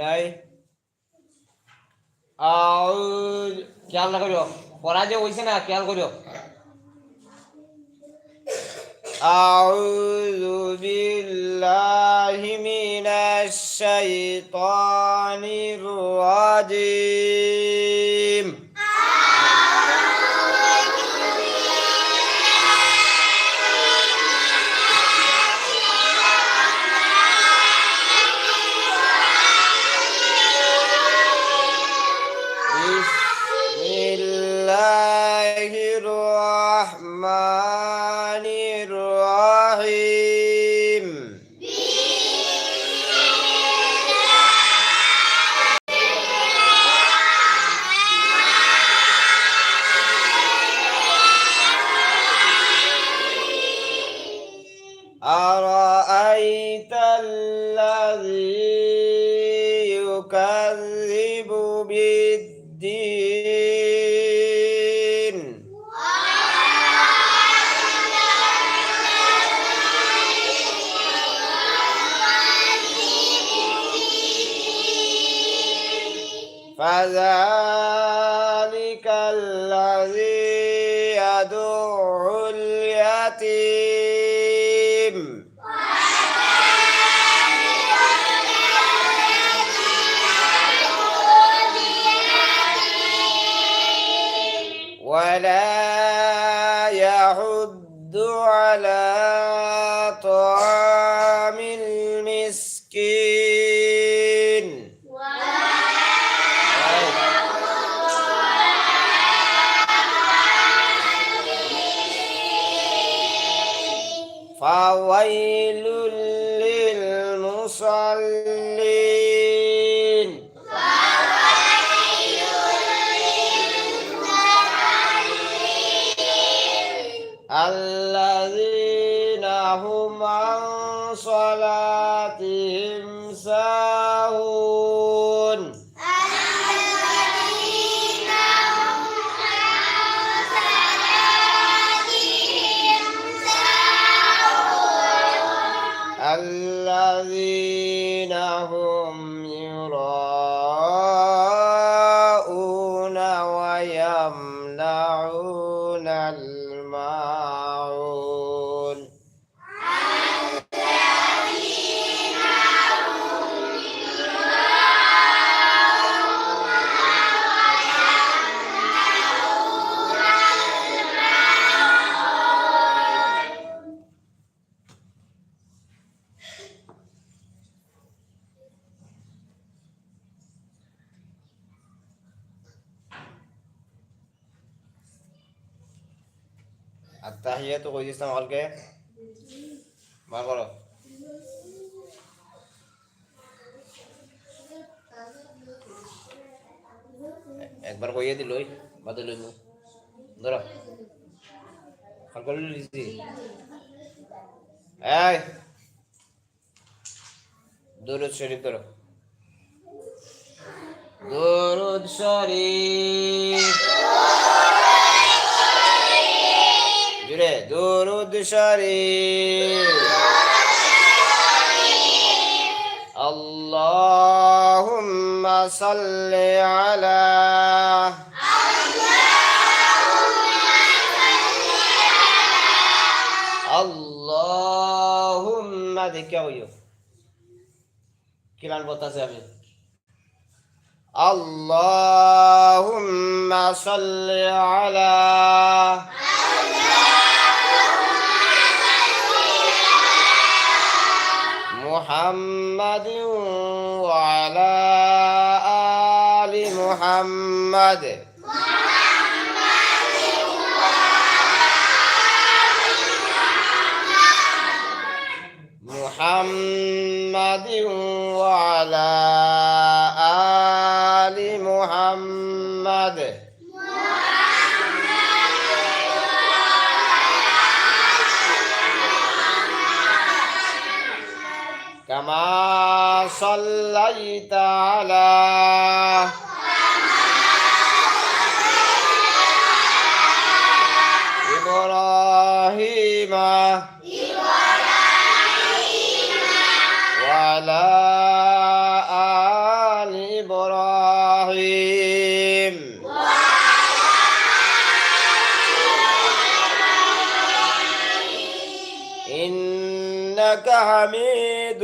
নাই আউজ খেয়াল না করিও পড়া যে হইছে না খেয়াল করিও أعوذ بالله من الشيطان الرجيم فذلك الذي يدعو اليتيم. ولا يحض على طعام Tchau! আহিয়ে তো কই দিস ভালকে? ভালো করো একবার কইয়ে দিলই বাদে লইব ধরো অলকে লিজি এই দুরুদ শরীফ ধরো দুরুদ শরীফ জুড়ে দরুদ শরীফ اللهم صل على اللهم দেখে হইও কিলান বলতেছে আমি اللهم صل على محمد وعلى آل محمد محمد وعلى آل محمد صليت على إبراهيم وعلى آل إبراهيم إنك حميد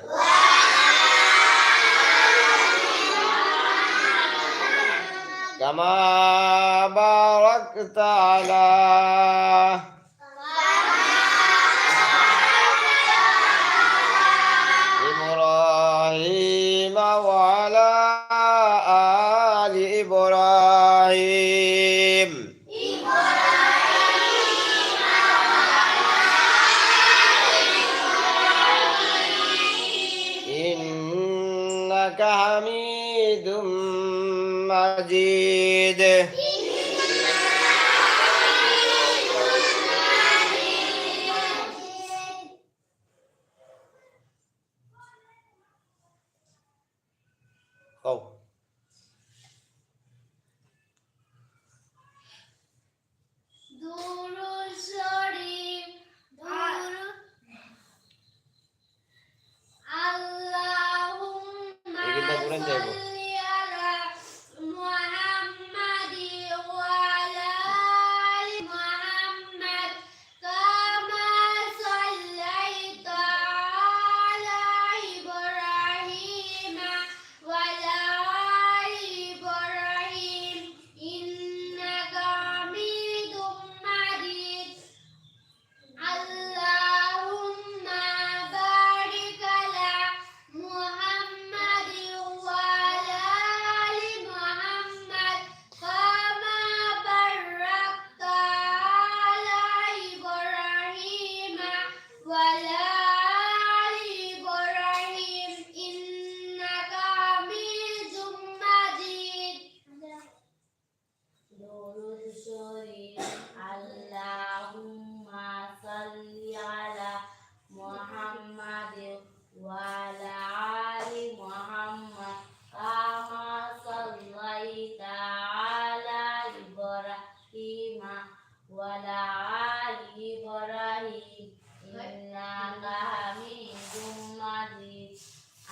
كما باركت على إنك حميد مجيد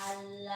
al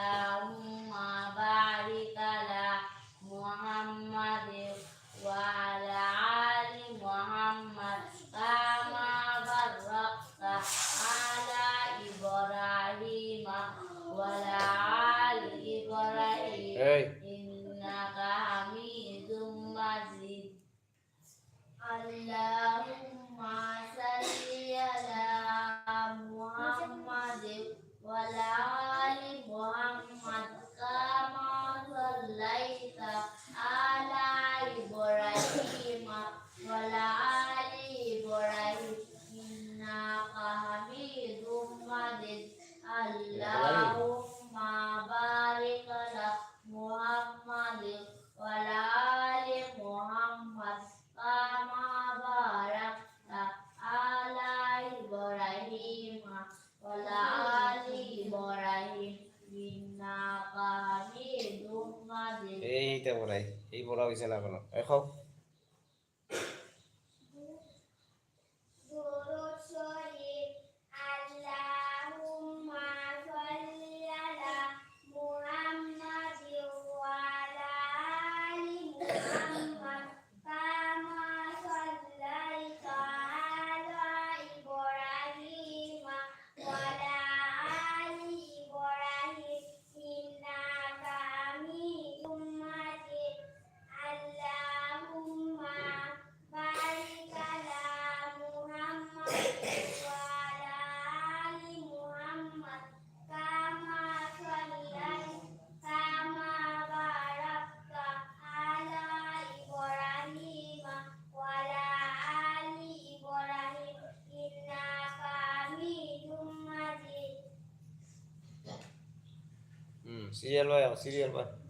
સિરિયલ હોય સિરિયલ પર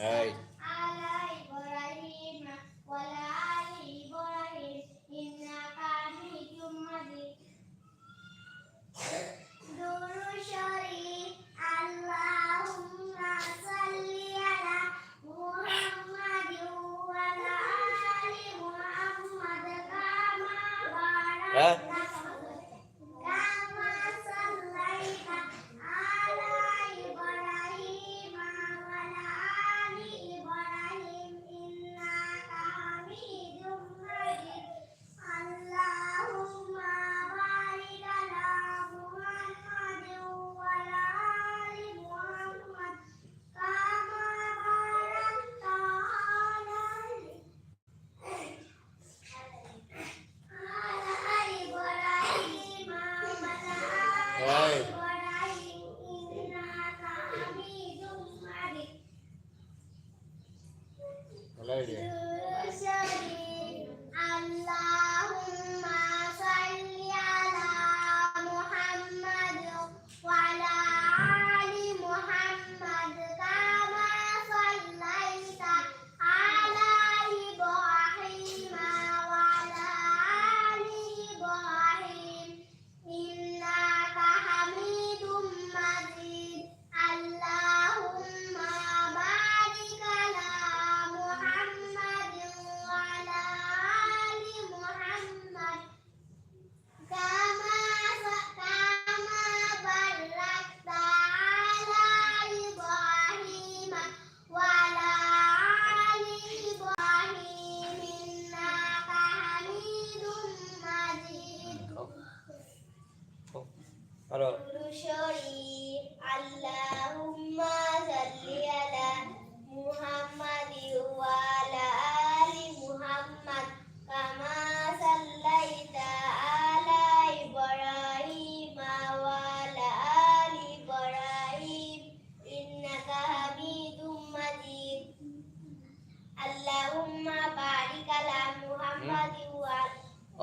哎。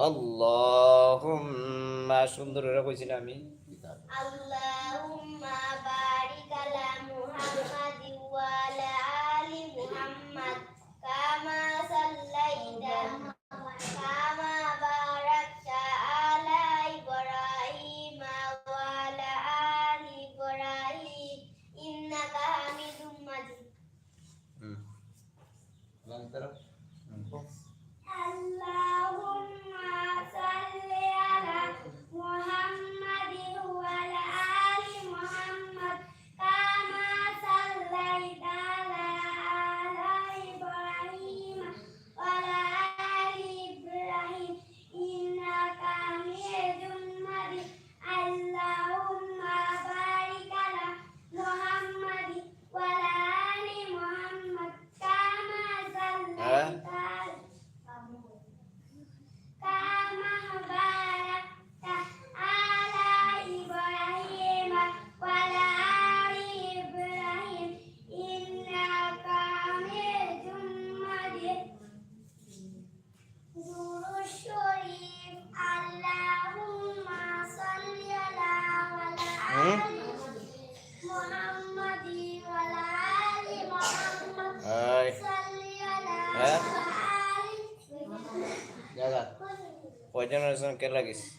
আল্লাহ সুন্দর এরা কইছি না আমি। আল্লাহ কয়জন হয়েছেন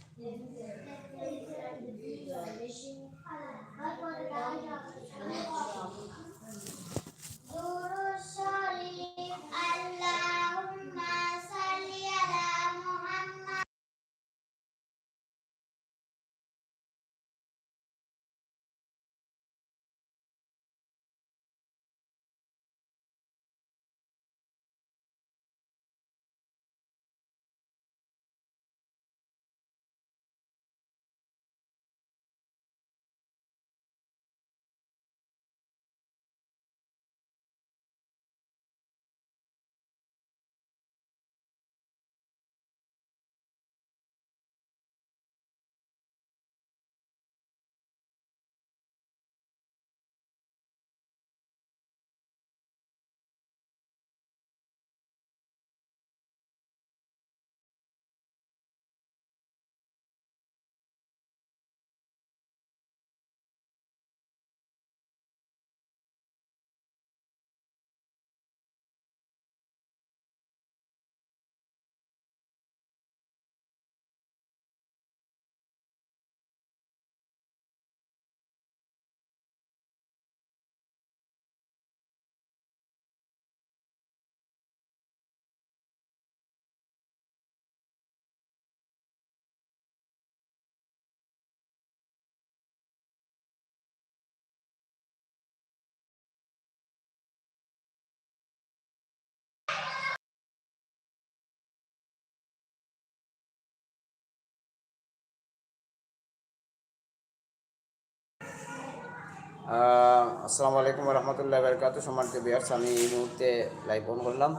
আসসালামু আলাইকুম রহমতুল্লাহ বরকাত সম্মানিত বিয়ার্স আমি এই মুহূর্তে লাইভ অন করলাম।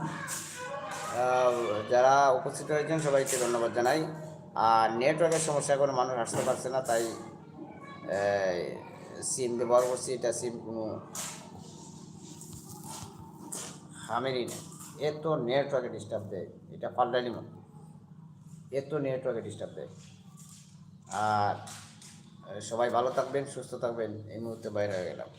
যারা উপস্থিত হয়েছেন, সবাইকে ধন্যবাদ জানাই। আর নেটওয়ার্কের সমস্যা কোনো মানুষ আসতে পারছে না, তাই সিম ব্যবহার করছি, এটা সিম কোনো হামেরই নেই। এত নেটওয়ার্কে ডিস্টার্ব দেয়, এটা পাল্টালি মতো এত নেটওয়ার্কে ডিস্টার্ব দেয়। আর সবাই ভালো থাকবেন সুস্থ থাকবেন। এই মুহূর্তে বাইরে গেলাম।